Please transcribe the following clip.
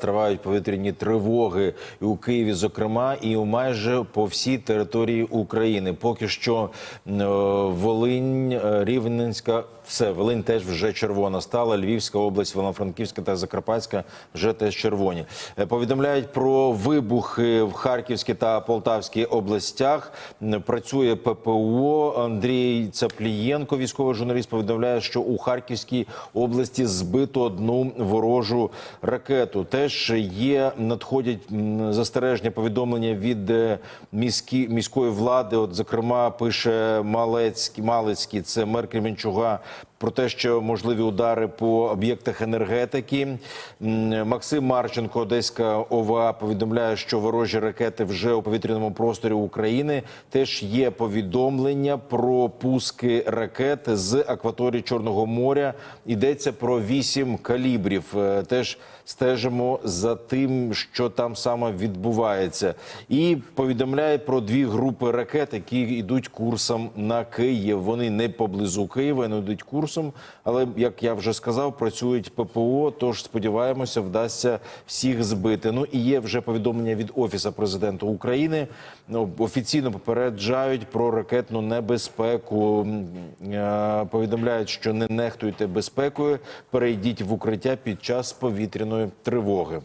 Тривають повітряні тривоги у Києві, зокрема, і майже по всій території України. Поки що е, Волинь, е, Рівненська, все Волинь теж вже червона стала. Львівська область, Івано-Франківська та Закарпатська вже теж червоні. Е, Повідомляють про вибухи в Харківській та Полтавській областях. Працює ППО. Андрій Цаплієнко, військовий журналіст, повідомляє, що у Харківській області збито одну ворожу ракету. Теж є надходять м, застереження повідомлення від е, міські, міської влади. От зокрема, пише Малецький, Малецький, це мер Кременчуга. Про те, що можливі удари по об'єктах енергетики, Максим Марченко, Одеська ОВА, повідомляє, що ворожі ракети вже у повітряному просторі України. Теж є повідомлення про пуски ракет з акваторії Чорного моря. Йдеться про вісім калібрів. Е, Теж стежимо за тим, що там саме відбувається, і повідомляє про дві групи ракет, які йдуть курсом на Київ. Вони не поблизу Києва, вони йдуть курсом. Але як я вже сказав, працюють ППО. Тож сподіваємося, вдасться всіх збити. Ну і є вже повідомлення від офісу президента України. Ну, офіційно попереджають про ракетну небезпеку. Е, Повідомляють, що не нехтуйте безпекою, перейдіть в укриття під час повітряної тривоги.